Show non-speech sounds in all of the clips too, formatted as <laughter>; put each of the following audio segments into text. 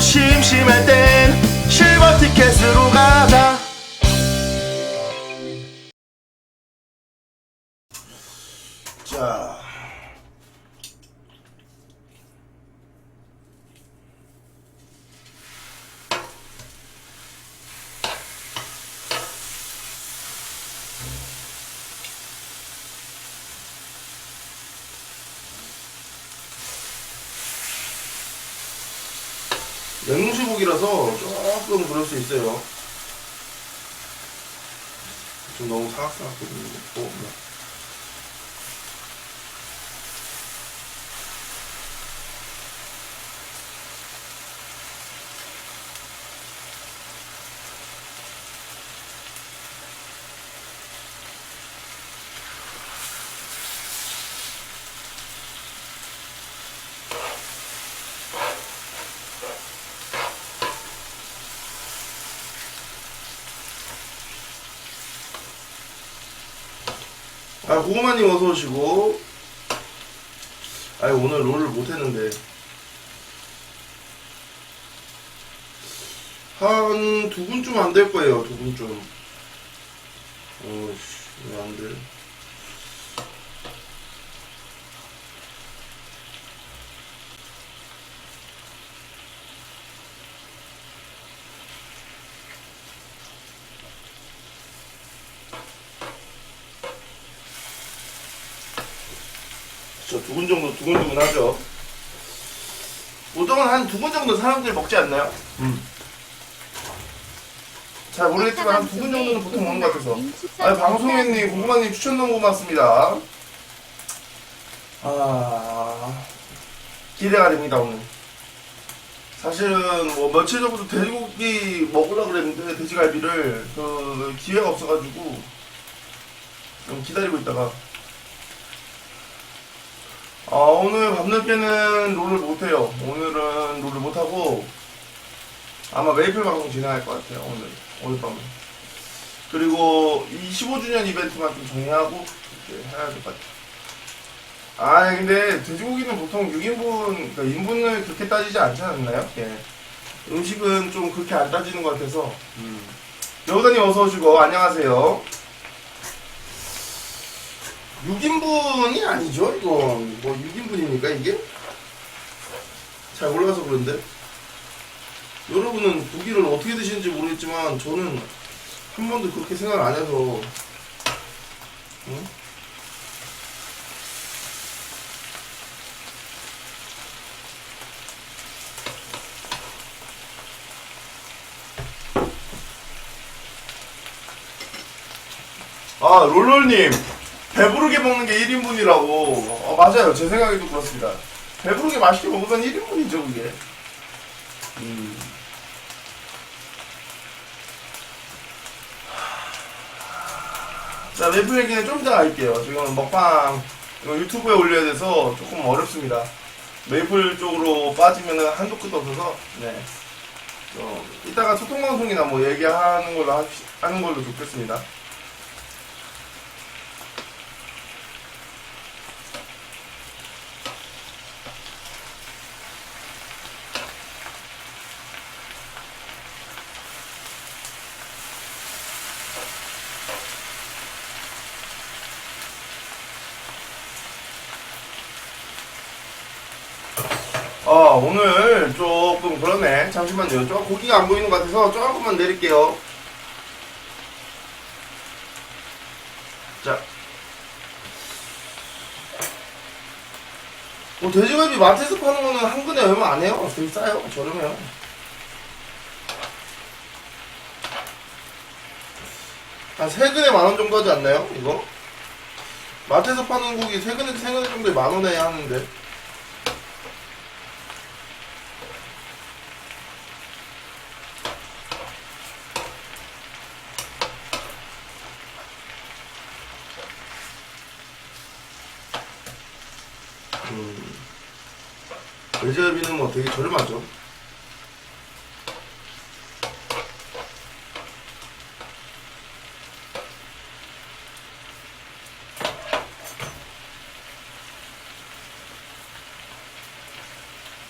심심할 땐 실버 티켓으로 가자 자 냉무시국이라서 조금 그럴 수 있어요. 좀 너무 사각사각거리는 거. 어, 뭐야. 아, 고구마님 어서 오시고. 아, 오늘 롤을 못했는데. 한 두 분쯤 안 될 거예요, 두 분쯤. 어씨, 왜안 돼? 저 두근 정도 두근두근 하죠. 보통은 한 두근 정도 사람들이 먹지 않나요? 잘 모르겠지만 한 두근 정도는 보통 먹는 것 같아서. 아, 방송인님, 고구마님 추천 너무 고맙습니다. 아, 기대가 됩니다, 오늘. 사실은 뭐 며칠 전부터 돼지고기 먹으려고 그랬는데, 돼지갈비를, 그, 기회가 없어가지고, 좀 기다리고 있다가, 아, 오늘 밤늦게는 롤을 못해요. 오늘은 롤을 못하고, 아마 메이플 방송 진행할 것 같아요, 오늘. 오늘 밤에. 그리고 이 15주년 이벤트만 좀 정리하고, 이렇게 해야 될 것 같아요. 아, 근데 돼지고기는 보통 6인분, 그러니까 인분을 그렇게 따지지 않지 않나요? 예. 음식은 좀 그렇게 안 따지는 것 같아서. 음. 여우다님 어서 오시고, 안녕하세요. 6인분이 아니죠, 이건. 뭐 6인분입니까, 이게? 잘 몰라서 그런데. 여러분은 고기를 어떻게 드시는지 모르겠지만, 저는 한 번도 그렇게 생각을 안 해서. 응? 아, 롤롤님. 배부르게 먹는 게 1인분이라고. 어, 맞아요. 제 생각에도 그렇습니다. 배부르게 맛있게 먹으면 1인분이죠, 그게. 음. 자, 래프 얘기는 좀 이따 할게요. 지금 먹방 유튜브에 올려야 돼서 조금 어렵습니다. 메이플 쪽으로 빠지면은 한도 끝도 없어서, 네. 좀 이따가 소통방송이나 뭐 얘기하는 걸로 하, 하는 걸로 좋겠습니다. 아 오늘 조금 그러네. 잠시만요. 좀 고기가 안 보이는 것 같아서 조금만 내릴게요. 자. 뭐 돼지갈비 마트에서 파는 거는 한 근에 얼마 안 해요. 되게 싸요. 저렴해요. 한 세 근에 만 원 정도 하지 않나요? 이거? 마트에서 파는 고기 세 근에 세 근에 정도에 만 원에 하는데 음, 돼지갈비는 뭐 되게 저렴하죠.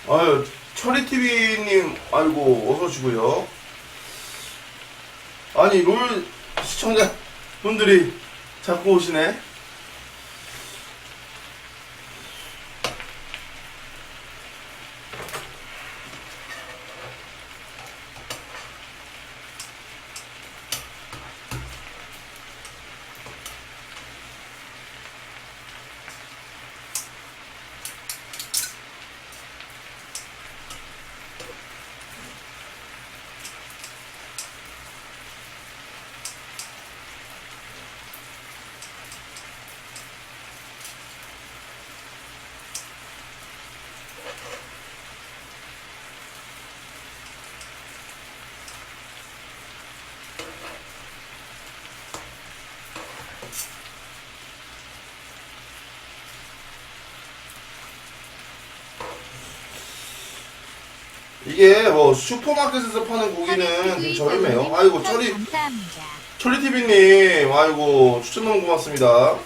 아유, 철이TV님, 아이고, 어서오시고요. 아니, 롤 시청자분들이 자꾸 오시네. 이게 뭐 슈퍼마켓에서 파는 고기는 좀 저렴해요. 아이고, 철이, 감사합니다. 철리TV님, 아이고, 추천 너무 고맙습니다.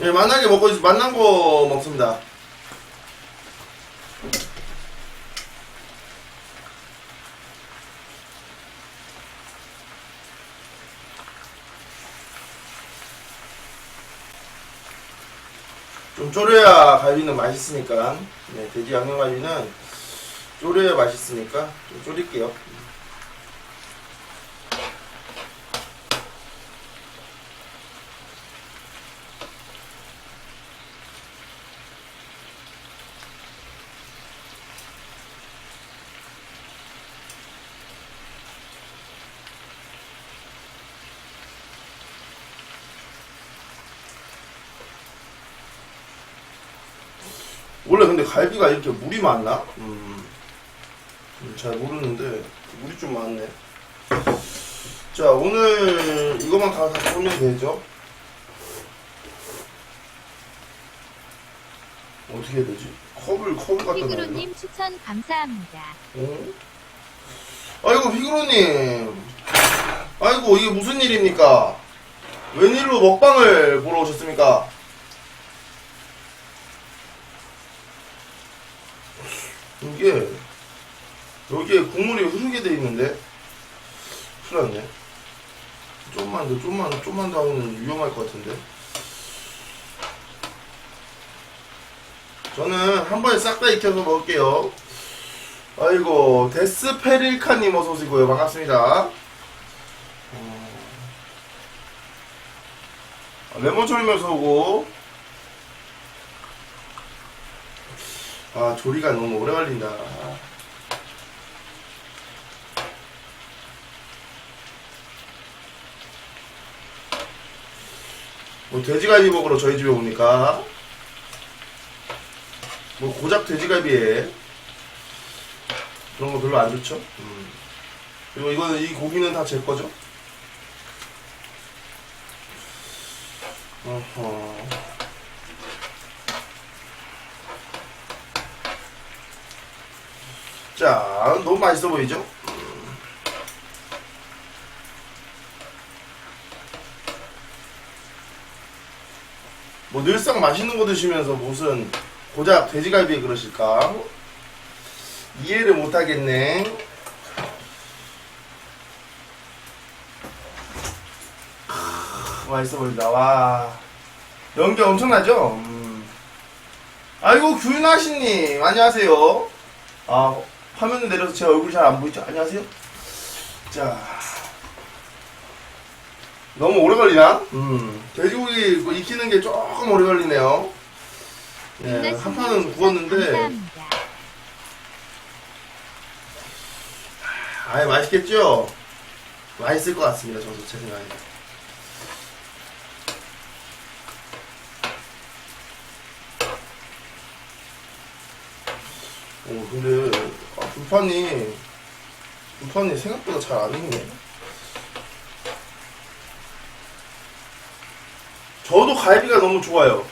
예, 만나게 먹고 있, 만난 거 먹습니다. 좀 졸여야 갈비는 맛있으니까. 네, 돼지 양념갈비는 졸여야 맛있으니까 좀 졸일게요. 원래 근데 갈비가 이렇게 물이 많나? 음, 음, 잘 모르는데 물이 좀 많네. 자 오늘 이것만 다, 다 보면 되죠? 어떻게 해야 되지? 컵을 컵을 갖다 놔야? 피그로님 추천 감사합니다. 어? 아이고 피그로님 아이고 이게 무슨 일입니까? 웬일로 먹방을 보러 오셨습니까? 이게 여기에 국물이 흐르게 돼 있는데? 큰일 났네. 좀만 더 좀만 좀만 더 하면 위험할 것 같은데? 저는 한 번에 싹 다 익혀서 먹을게요. 아이고 데스페릴카님 어서 오시고요. 반갑습니다. 어, 레몬 졸이면서 오고 아 조리가 너무 오래 걸린다. 뭐 돼지갈비 먹으러 저희 집에 오니까 뭐 고작 돼지갈비에 그런 거 별로 안 좋죠. 음. 그리고 이거는 이 고기는 다 제 거죠. 어허. 자, 너무 맛있어 보이죠? 음. 뭐 늘상 맛있는 거 드시면서 무슨 고작 돼지갈비에 그러실까? 이해를 못하겠네. 크, 맛있어 보인다. 와. 연기 엄청나죠? 음. 아이고, 귤나시님. 안녕하세요. 아, 화면을 내려서 제 얼굴 잘안 보이죠? 안녕하세요. 자. 너무 오래 걸리나? 음. 돼지고기 뭐 익히는 게 조금 오래 걸리네요. 예, 한 판은 구웠는데. 아, 아예 맛있겠죠? 맛있을 것 같습니다. 저도 제 생각에. 오, 근데 불판이, 불판이 생각보다 잘 안 익네. 저도 갈비가 너무 좋아요.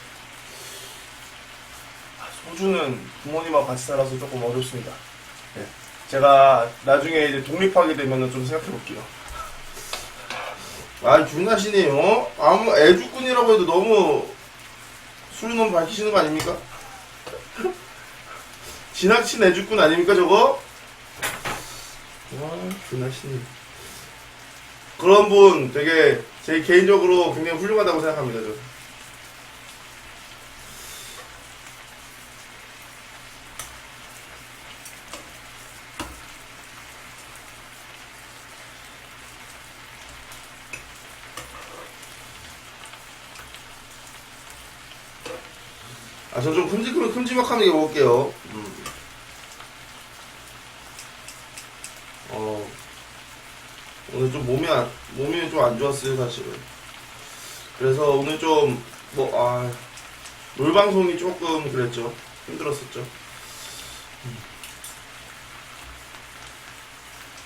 아, 소주는 부모님하고 같이 살아서 조금 어렵습니다. 예. 제가 나중에 이제 독립하게 되면은 좀 생각해 볼게요. 아, 준하시니, 어? 아무, 애주꾼이라고 해도 너무 술 너무 밝히시는 거 아닙니까? 지나친 애주꾼 아닙니까, 저거? 와, 준하시니. 그런 분 되게 제 개인적으로 굉장히 훌륭하다고 생각합니다, 저. 아, 저 좀 큼직, 큼지막하게 먹을게요. 음. 어, 오늘 좀 몸이 안, 좋았어요, 사실은. 그래서 오늘 좀, 뭐, 아, 놀방송이 조금 그랬죠. 힘들었었죠. 음.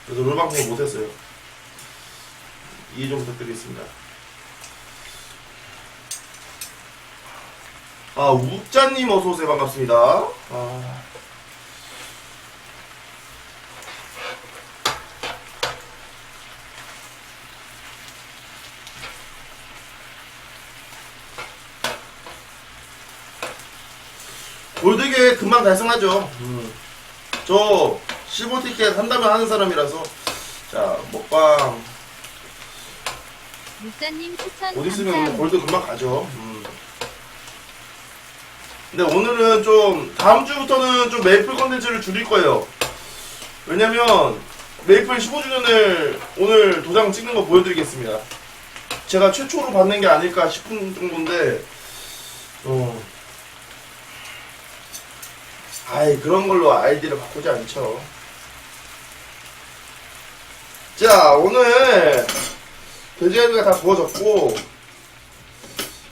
그래서 롤방송을 못했어요. 이해 좀 부탁드리겠습니다. 아, 우짜님 어서오세요. 반갑습니다. 아. 골드게 금방 달성하죠. 음. 저 실버 티켓 한다면 하는 사람이라서 자 먹방 육자님 추천 어디 있으면 감사합니다. 골드 금방 가죠. 음. 근데 오늘은 좀 다음 주부터는 좀 메이플 컨텐츠를 줄일 거예요. 왜냐면 메이플 15주년을 오늘 도장 찍는 거 보여드리겠습니다. 제가 최초로 받는 게 아닐까 싶은 정도인데, 어. 아이 그런 걸로 아이디를 바꾸지 않죠. 자 오늘 돼지갈비가 다 구워졌고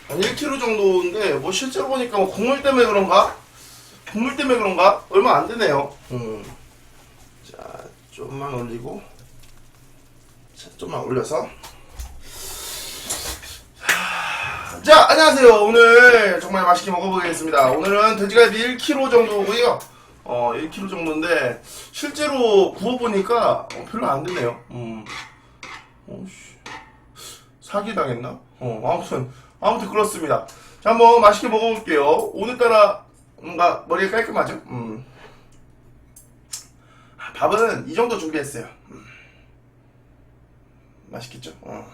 한 1kg 정도인데 뭐 실제로 보니까 뭐 국물 때문에 그런가? 국물 때문에 그런가? 얼마 안 되네요. 음. 자 좀만 올리고 자 좀만 올려서 자 안녕하세요 오늘 정말 맛있게 먹어보겠습니다 오늘은 돼지갈비 1kg 정도고요 어 1kg 정도인데 실제로 구워보니까 어, 별로 안 되네요 음. 어씨 사기 당했나? 어, 아무튼, 아무튼 그렇습니다. 자, 한번 맛있게 먹어볼게요. 오늘따라 뭔가 머리가 깔끔하죠? 음. 아, 밥은 이 정도 준비했어요. 음. 맛있겠죠? 어.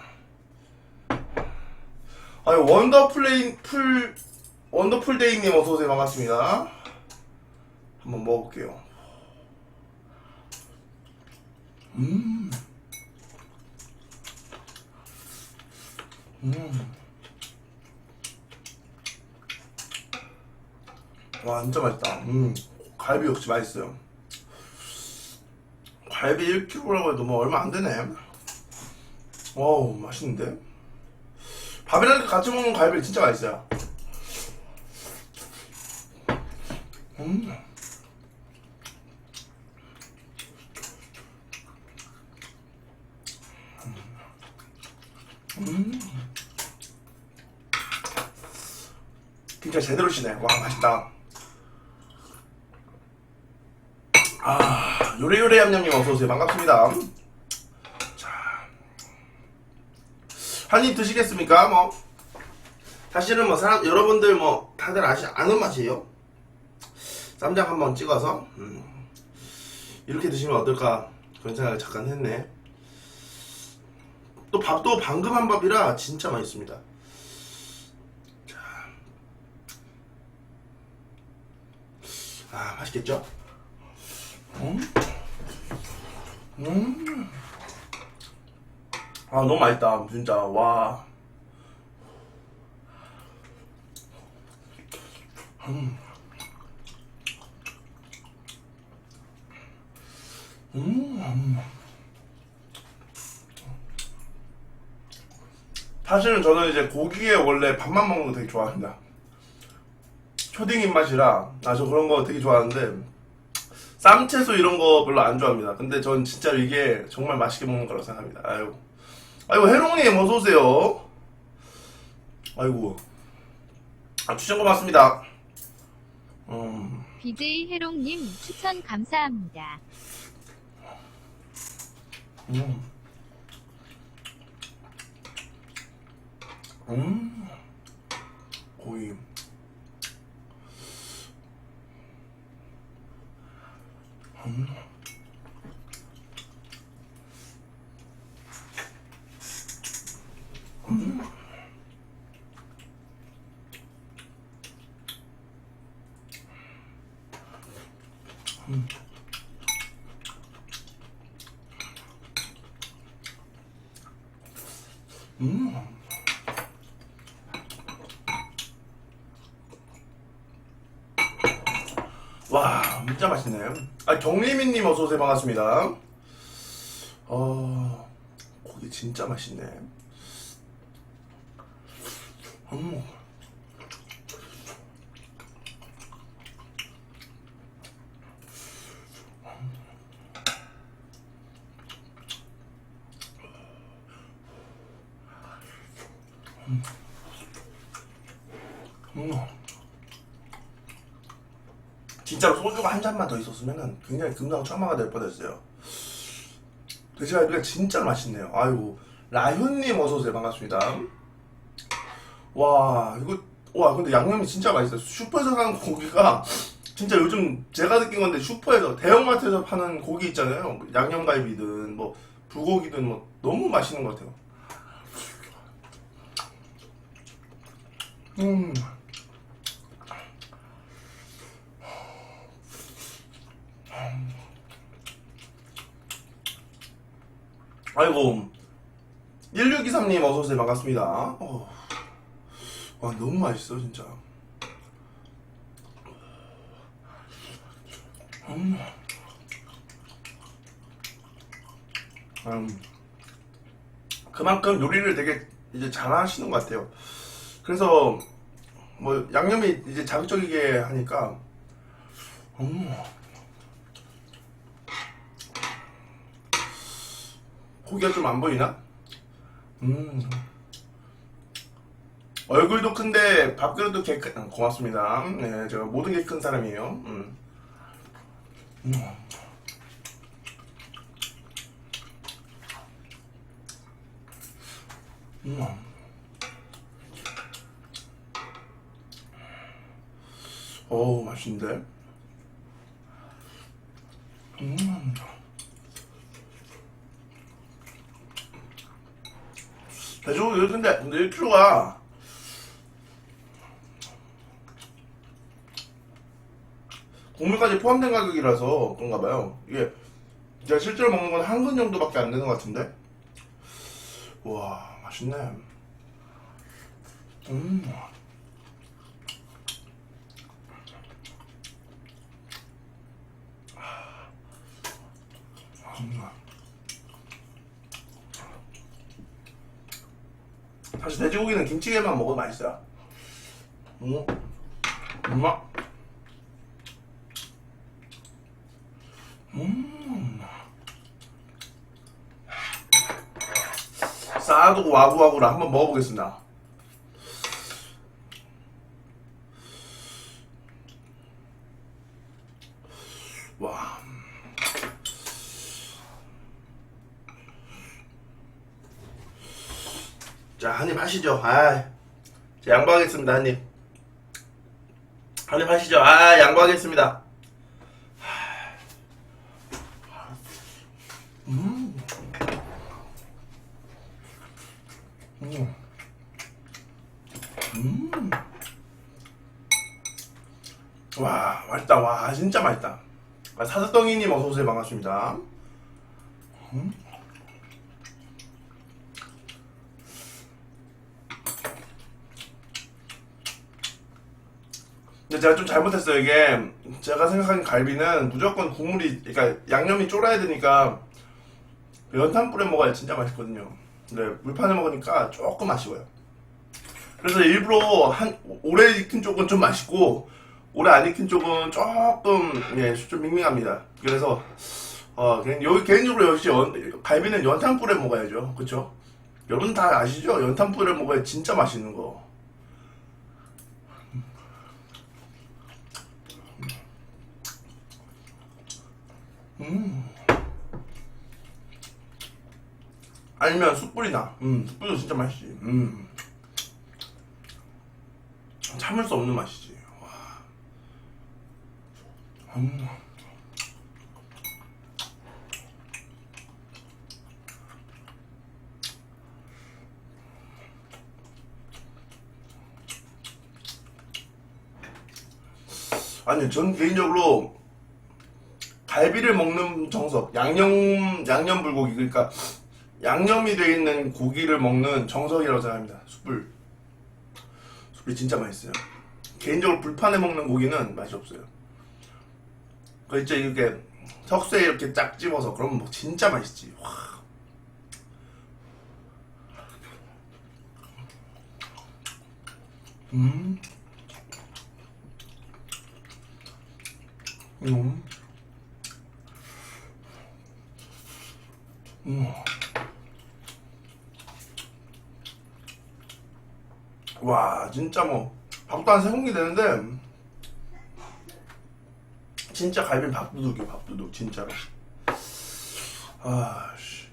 아유, 원더플레인, 풀, 원더풀 데이님 어서 오세요. 반갑습니다. 한번 먹어볼게요. 음. 음. 와, 진짜 맛있다. 음. 갈비 역시 맛있어요. 갈비 1kg라고 해도 뭐 얼마 안 되네. 어우, 맛있는데? 밥이랑 같이 먹는 갈비 진짜 맛있어요. 음. 음. 진짜 제대로 시네. 와, 맛있다. 아, 요래요래 얌얌님 어서오세요. 반갑습니다. 한 입 드시겠습니까? 뭐. 사실은 뭐, 사람, 여러분들 뭐, 다들 아시, 아는 맛이에요. 쌈장 한번 찍어서, 음. 이렇게 드시면 어떨까, 그런 생각을 잠깐 했네. 또 밥도 방금 한 밥이라 진짜 맛있습니다. 자. 아, 맛있겠죠? 음. 음. 아, 너무 맛있다. 진짜. 와. 음. 음. 사실은 저는 이제 고기에 원래 밥만 먹는 거 되게 좋아합니다. 초딩 입맛이라 아 저 그런 거 되게 좋아하는데 쌈채소 이런 거 별로 안 좋아합니다. 근데 전 진짜 이게 정말 맛있게 먹는 거라고 생각합니다. 아유. 아이고, 해롱님, 어서오세요. 아이고. 아, 추천 고맙습니다. 음, BJ 해롱님 추천 감사합니다. 음. 음. 고기. 음. 와, 진짜 맛있네. 아, 경리민님 어서오세요. 반갑습니다. 어, 고기 진짜 맛있네. 음. 음. 진짜로 잔만 더 있었으면 굉장히 금방 처마가 될 뻔했어요. 돼지갈비가 진짜 맛있네요. 아유, 라현님 어서 오세요. 반갑습니다. 와, 이거, 와, 근데 양념이 진짜 맛있어요. 슈퍼에서 사는 고기가 <laughs> 진짜 요즘 제가 느낀 건데 슈퍼에서, 대형마트에서 파는 고기 있잖아요. 양념갈비든 뭐, 불고기든 뭐, 너무 맛있는 것 같아요. 음. 아이고 1623님 어서오세요 반갑습니다 어. 와 너무 맛있어 진짜 음. 음. 그만큼 요리를 되게 이제 잘 하시는 것 같아요 그래서 뭐 양념이 이제 자극적이게 하니까 음. 고기가 좀 안 보이나? 음. 얼굴도 큰데 밥그릇도 개 큰, 음, 고맙습니다. 네, 제가 모든 게 큰 사람이에요. 음. 음. 음. 어우, 맛있는데? 음. 돼지고기 근데 근데 1kg가 국물까지 포함된 가격이라서 그런가 봐요. 이게 제가 실제로 먹는 건 한 근 정도밖에 안 되는 것 같은데. 와 맛있네. 음. 음. 사실 돼지고기는 김치에만 먹어도 맛있어요. 음, 엄마. 음. 싸두고 와구와구를 한번 먹어보겠습니다. 하시죠. 아, 자, 양보하겠습니다. 한 입. 한입 하시죠. 아, 양보하겠습니다. 음. 음. 음. 와, 맛있다. 와, 진짜 맛있다. 아, 사사덩이님 어서오세요. 반갑습니다. 음. 제가 좀 잘못했어요. 이게 제가 생각하는 갈비는 무조건 국물이, 그러니까 양념이 쫄아야 되니까 연탄 뿌려 먹어야 진짜 맛있거든요. 근데 물판에 먹으니까 조금 아쉬워요. 그래서 일부러 한 오래 익힌 쪽은 좀 맛있고 오래 안 익힌 쪽은 조금 예, 좀 밍밍합니다. 그래서 어, 여기 개인적으로 역시 연- 갈비는 연탄 뿌려 먹어야죠. 그쵸? 여러분 다 아시죠? 연탄 뿌려 먹어야 진짜 맛있는 거. 아니면 숯불이나. 음, 숯불도 진짜 맛있지. 음. 참을 수 없는 맛이지. 와. 음. 아니, 전 개인적으로 갈비를 먹는 정석, 양념, 양념 불고기, 그러니까 양념이 되어 있는 고기를 먹는 정석이라고 생각합니다. 숯불. 숯불이 진짜 맛있어요. 개인적으로 불판에 먹는 고기는 맛이 없어요. 그 이제 이렇게 석쇠에 이렇게 쫙 집어서 그러면 뭐 진짜 맛있지. 와. 음. 음. 음. 와 진짜 뭐 밥도 한 세 공기 되는데 진짜 갈비 밥도둑이야 밥도둑 진짜로 아씨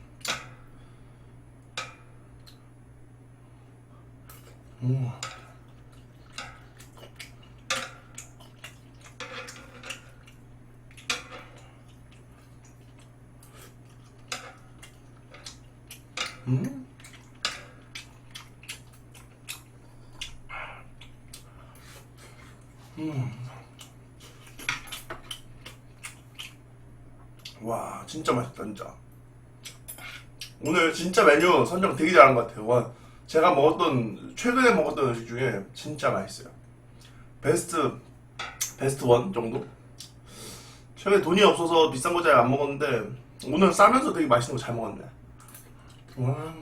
음. 음. 음. 와 진짜 맛있다 진짜. 오늘 진짜 메뉴 선정 되게 잘한 것 같아요. 와 제가 먹었던 최근에 먹었던 음식 중에 진짜 맛있어요. 베스트 베스트 원 정도? 최근에 돈이 없어서 비싼 거 잘 안 먹었는데 오늘 싸면서 되게 맛있는 거 잘 먹었네. 와.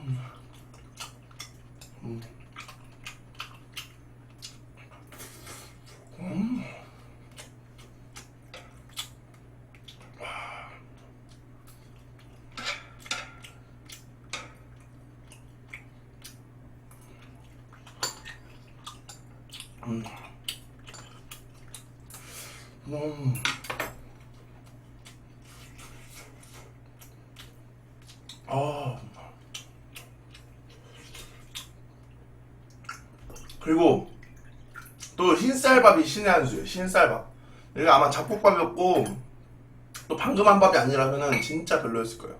음. 아. 그리고 또 흰쌀밥이 신의 한 수예요. 흰쌀밥. 얘가 아마 잡곡밥이었고 또 방금 한 밥이 아니라면은 진짜 별로였을 거예요.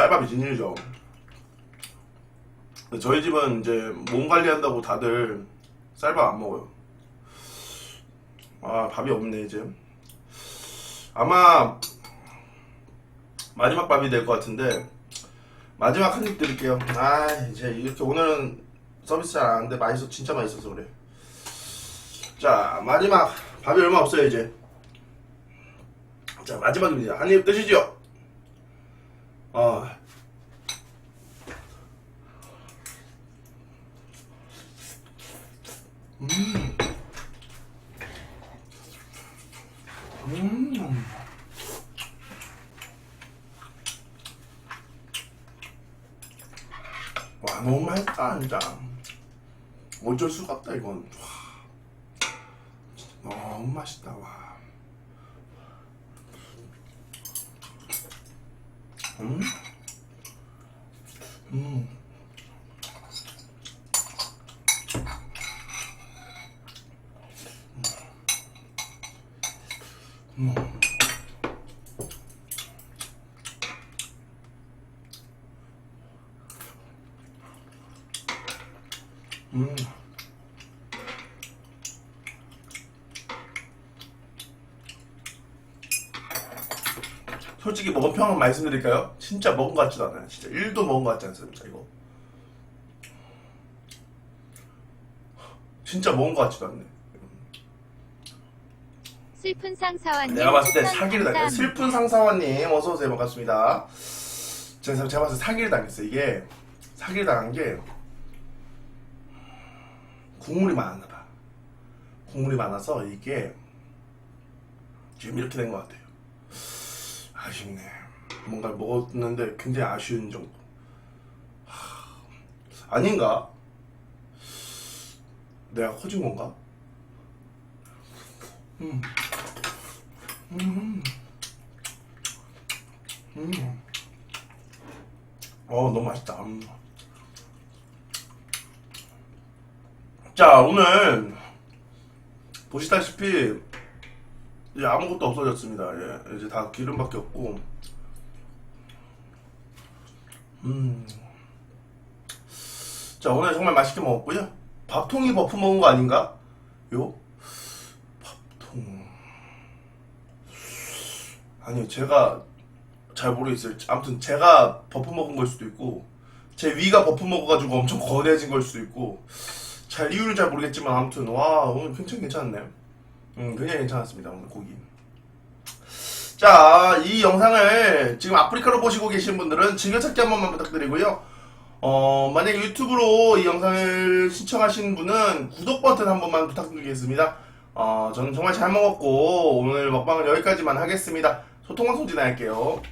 쌀밥이 진일이죠. 저희 집은 이제 몸 관리한다고 다들 쌀밥 안 먹어요. 아 밥이 없네 이제. 아마 마지막 밥이 될 것 같은데 마지막 한 입 드릴게요. 아 이제 이렇게 오늘은 서비스 잘 안 하는데 맛있어 진짜 맛있어서 그래. 자 마지막 밥이 얼마 없어요 이제. 자 마지막입니다. 한 입 드시죠. 어. 음. 와 너무 맛있다 진짜. 어쩔 수가 없다 이건. 와, 너무 맛있다 와. 음. 음. 음. 음. 솔직히 먹은 평은 말씀드릴까요? 진짜 먹은 것 같지도 않아요. 진짜 1도 먹은 것 같지 않습니다, 이거. 진짜 먹은 것 같지도 않네. 슬픈 상사와님 내가 봤을 때 사기를 당했어. 감사합니다. 슬픈 상사와님 어서 오세요. 반갑습니다. 제가 제가 봤을 때 사기를 당했어요. 이게 사기를 당한 게 국물이 많았나 봐. 국물이 많아서 이게 지금 이렇게 된 것 같아요. 아쉽네. 뭔가 먹었는데 굉장히 아쉬운 정도. 하, 아닌가? 내가 커진 건가? 음. 음. 음. 어, 너무 맛있다. 음. 자, 오늘 보시다시피 이제 아무것도 없어졌습니다. 예, 이제 다 기름밖에 없고. 음. 자, 오늘 정말 맛있게 먹었고요. 밥통이 버프 먹은 거 아닌가? 요? 밥통. 아니요, 제가 잘 모르겠어요. 아무튼 제가 버프 먹은 걸 수도 있고, 제 위가 버프 먹어가지고 엄청 거대해진 걸 수도 있고, 잘 이유는 잘 모르겠지만 아무튼 와 오늘 굉장히 괜찮네요. 음, 굉장히 괜찮았습니다 오늘 고기. 자, 이 영상을 지금 아프리카로 보시고 계신 분들은 즐겨찾기 한 번만 부탁드리고요. 어, 만약에 유튜브로 이 영상을 시청하신 분은 구독 버튼 한 번만 부탁드리겠습니다. 어, 저는 정말 잘 먹었고, 오늘 먹방은 여기까지만 하겠습니다. 소통방송 진행할게요.